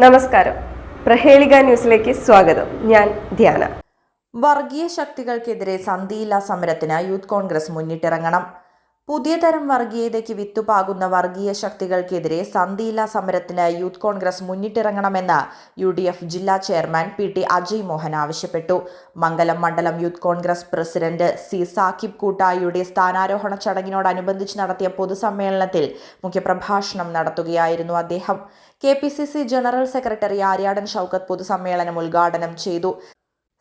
നമസ്കാരം. പ്രഹേളിക ന്യൂസിലേക്ക് സ്വാഗതം. ഞാൻ ധ്യാന. വർഗീയ ശക്തികൾക്കെതിരെ സന്ധിയില്ലാ സമരത്തിന് യൂത്ത് കോൺഗ്രസ് മുന്നിട്ടിറങ്ങണം. പുതിയ തരം വർഗീയതയ്ക്ക് വിത്തുപാകുന്ന വർഗീയ ശക്തികൾക്കെതിരെ സന്ധിയില്ലാ സമരത്തിന് യൂത്ത് കോൺഗ്രസ് മുന്നിട്ടിറങ്ങണമെന്ന് യു ഡി എഫ് ജില്ലാ chairman P T Ajay Mohan ആവശ്യപ്പെട്ടു. മംഗലം മണ്ഡലം youth Congress president C Sakib കൂട്ടായിയുടെ സ്ഥാനാരോഹണ ചടങ്ങിനോടനുബന്ധിച്ച് നടത്തിയ പൊതുസമ്മേളനത്തിൽ മുഖ്യപ്രഭാഷണം നടത്തുകയായിരുന്നു അദ്ദേഹം. K general secretary Aryadan Shoukath പൊതുസമ്മേളനം ഉദ്ഘാടനം ചെയ്തു.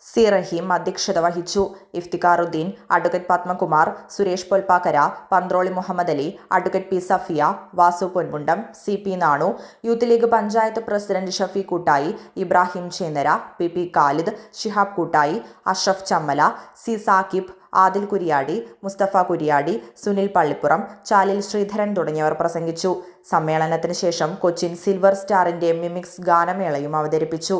സി റഹീം അധ്യക്ഷത വഹിച്ചു. Iftikharuddin advocate Padmakumar Suresh Polpakkara Panthroli Muhammad Ali advocate P Safiya Vasu Ponmundam C P Nanu youth league panchayat president Shafeeq Koottayi Ibrahim Chennara P P Khalid Shihab Koottayi Ashraf Chammala C Sakib Adil Kuriyadi Musthafa Kuriyadi Sunil Pallipuram Chalil Sreedharan തുടങ്ങിയവർ പ്രസംഗിച്ചു. സമ്മേളനത്തിന് ശേഷം Cochin silver സ്റ്റാറിന്റെ mimics ഗാനമേളയും അവതരിപ്പിച്ചു.